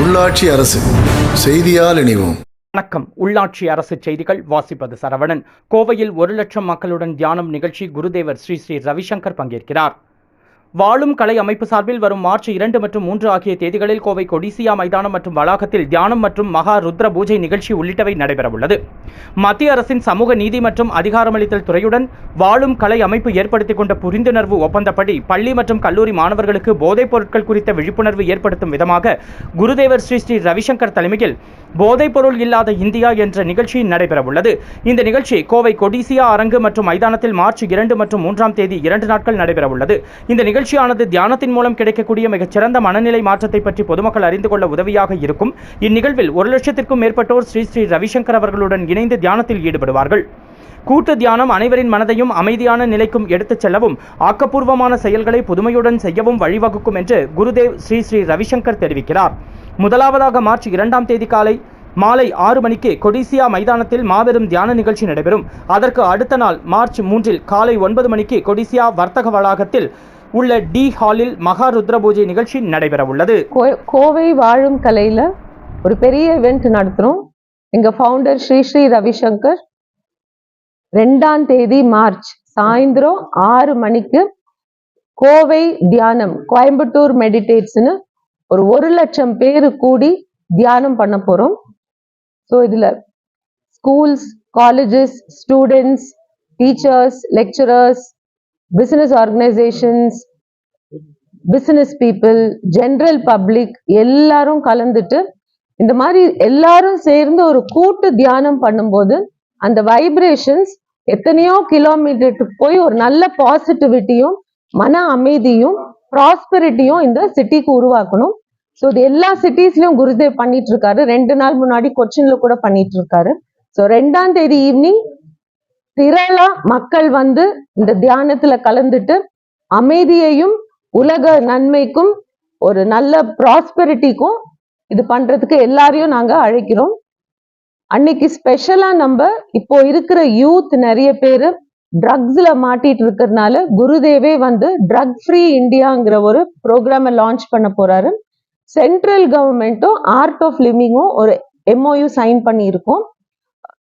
உள்ளாட்சி அரசு செய்தியால் இணைவோம். வணக்கம். உள்ளாட்சி அரசு செய்திகள் வாசிப்பது சரவணன். கோவையில் ஒரு லட்சம் மக்களுடன் தியானம் நிகழ்ச்சி குருதேவர் ஸ்ரீ ஸ்ரீ ரவிசங்கர் பங்கேற்கிறார். வாழும் கலை அமைப்பு சார்பில் வரும் மார்ச் இரண்டு மற்றும் மூன்று ஆகிய தேதிகளில் கோவை கொடிசியா மைதானம் மற்றும் வளாகத்தில் தியானம் மற்றும் மகா ருத்ர பூஜை நிகழ்ச்சி உள்ளிட்டவை நடைபெறவுள்ளது. மத்திய அரசின் சமூக நீதி மற்றும் அதிகாரமளித்தல் துறையுடன் வாழும் கலை அமைப்பு ஏற்படுத்திக் கொண்ட புரிந்துணர்வு ஒப்பந்தப்படி பள்ளி மற்றும் கல்லூரி மாணவர்களுக்கு போதைப் பொருட்கள் குறித்த விழிப்புணர்வு ஏற்படுத்தும் விதமாக குருதேவர் ஸ்ரீ ஸ்ரீ ரவிசங்கர் தலைமையில் போதைப் பொருள் இல்லாத இந்தியா என்ற நிகழ்ச்சி நடைபெறவுள்ளது. இந்த நிகழ்ச்சி கோவை கொடிசியா அரங்கு மற்றும் மைதானத்தில் மார்ச் இரண்டு மற்றும் மூன்றாம் தேதி இரண்டு நாட்கள் நடைபெறவுள்ளது. இந்த நிகழ்ச்சியானது தியானத்தின் மூலம் கிடைக்கக்கூடிய மிகச்சிறந்த மனநிலை மாற்றத்தை பற்றி பொதுமக்கள் அறிந்து கொள்ள உதவியாக இருக்கும். இந்நிகழ்வில் ஒரு லட்சத்திற்கும் மேற்பட்டோர் ஸ்ரீ ஸ்ரீ ரவிசங்கர் அவர்களுடன் இணைந்து தியானத்தில் ஈடுபடுவார்கள். கூட்டு தியானம் அனைவரின் மனதையும் அமைதியான நிலைக்கும் எடுத்துச் செல்லவும் ஆக்கப்பூர்வமான செயல்களை புதுமையுடன் செய்யவும் வழிவகுக்கும் என்று குருதேவ் ஸ்ரீ ஸ்ரீ ரவிசங்கர் தெரிவிக்கிறார். முதலாவதாக மார்ச் இரண்டாம் தேதி காலை மாலை ஆறு மணிக்கு கொடிசியா மைதானத்தில் மாபெரும் தியான நிகழ்ச்சி நடைபெறும். அதற்கு அடுத்த நாள் மார்ச் மூன்றில் காலை ஒன்பது மணிக்கு கொடிசியா வர்த்தக வளாகத்தில் உள்ள டி ஹாலில் மகா ருத்ர பூஜை நிகழ்ச்சி நடைபெறவுள்ளது. கோ- கோவை வாழும் கலையில ஒரு பெரிய இவெண்ட் நடத்துறோம். எங்க ஃபவுண்டர் ஸ்ரீ ஸ்ரீ ரவிசங்கர் ரெண்டாம் தேதி மார்ச் சாயந்தரம் ஆறு மணிக்கு கோவை தியானம் கோயம்புத்தூர் மெடிடேட்ஸ்னு ஒரு ஒரு லட்சம் பேர் கூடி தியானம் பண்ண போறோம். ஸோ இதுல schools colleges students teachers lecturers business organisations business people general public எல்லாரும் கலந்துட்டு இந்த மாதிரி எல்லாரும் சேர்ந்து ஒரு கூட்டு தியானம் பண்ணும்போது அந்த வைப்ரேஷன்ஸ் எத்தனையோ கிலோமீட்டருக்கு போய் ஒரு நல்ல பாசிட்டிவிட்டியும் மன அமைதியும் ப்ராஸ்பெரிட்டியும் இந்த சிட்டிக்கு உருவாக்கணும். ஸோ இது எல்லா சிட்டிஸ்லயும் குருதேவ் பண்ணிட்டு இருக்காரு. ரெண்டு நாள் முன்னாடி கொச்சின்ல கூட பண்ணிட்டு இருக்காரு. ஸோ ரெண்டாம் தேதி ஈவினிங் திரளா மக்கள் வந்து இந்த தியானத்துல கலந்துட்டு அமைதியையும் உலக நன்மைக்கும் ஒரு நல்ல ப்ராஸ்பெரிட்டிக்கும் இது பண்றதுக்கு எல்லாரையும் நாங்க அழைக்கிறோம். அன்னைக்கு ஸ்பெஷலா நம்ம இப்போ இருக்கிற யூத் நிறைய பேரு ட்ரக்ஸ்ல மாட்டிட்டு இருக்கிறதுனால குருதேவே வந்து ட்ரக் ஃப்ரீ இந்தியாங்கிற ஒரு ப்ரோக்ராமை லான்ச் பண்ண போறாரு. சென்ட்ரல் கவர்மெண்ட்டும் ஆர்ட் ஆஃப் லிவிங்கும் ஒரு எம்ஓயு சைன் பண்ணியிருக்கோம்.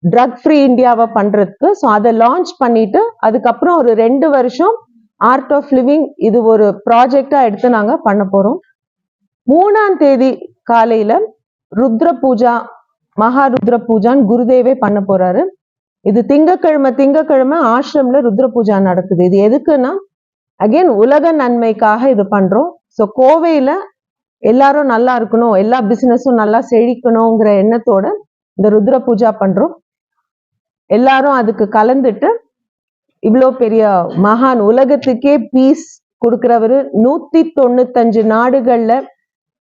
ட்ரக் ஃப்ரீ இந்தியாவை பண்றதுக்கு. ஸோ அதை லான்ச் பண்ணிட்டு அதுக்கப்புறம் ஒரு ரெண்டு வருஷம் ஆர்ட் ஆஃப் லிவிங் இது ஒரு ப்ராஜெக்டா எடுத்து நாங்க பண்ண போறோம். மூணாம் தேதி காலையில ருத்ர பூஜா மகா ருத்ர பூஜான்னு குருதேவே பண்ண போறாரு. இது திங்கக்கிழமை திங்கக்கிழமை ஆசிரம்ல ருத்ர பூஜா நடக்குது. இது எதுக்குன்னா அகைன் உலக நன்மைக்காக இது பண்றோம். ஸோ கோவையில எல்லாரும் நல்லா இருக்கணும் எல்லா பிசினஸும் நல்லா செழிக்கணுங்கிற எண்ணத்தோட இந்த ருத்ர பூஜா பண்றோம். எல்லாரும் அதுக்கு கலந்துட்டு இவ்வளோ பெரிய மகான். உலகத்துக்கே பீஸ் கொடுக்கிறவரு நூத்தி தொண்ணூத்தஞ்சு நாடுகள்ல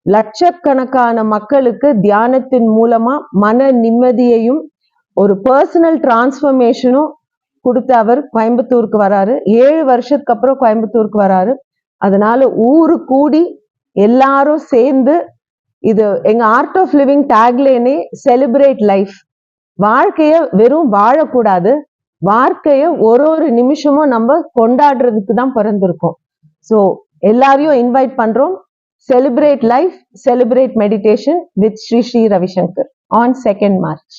லட்சக்கணக்கான மக்களுக்கு தியானத்தின் மூலமா மன நிம்மதியையும் ஒரு பர்சனல் டிரான்ஸ்ஃபர்மேஷனும் கொடுத்த அவர் கோயம்புத்தூருக்கு வராரு. ஏழு வருஷத்துக்கு அப்புறம் கோயம்புத்தூருக்கு வராரு. அதனால ஊரு கூடி எல்லாரும் சேர்ந்து இது எங்க ஆர்ட் ஆஃப் லிவிங் டேக்லேனே செலிப்ரேட் லைஃப் வாழ்க்கைய வெறும் வாழக்கூடாது. வாழ்க்கைய ஒரு ஒரு நிமிஷமும் நம்ம கொண்டாடுறதுக்கு தான் பிறந்திருக்கோம். ஸோ எல்லாரையும் இன்வைட் பண்றோம். Celebrate life celebrate meditation with Sri Sri Ravishankar on second March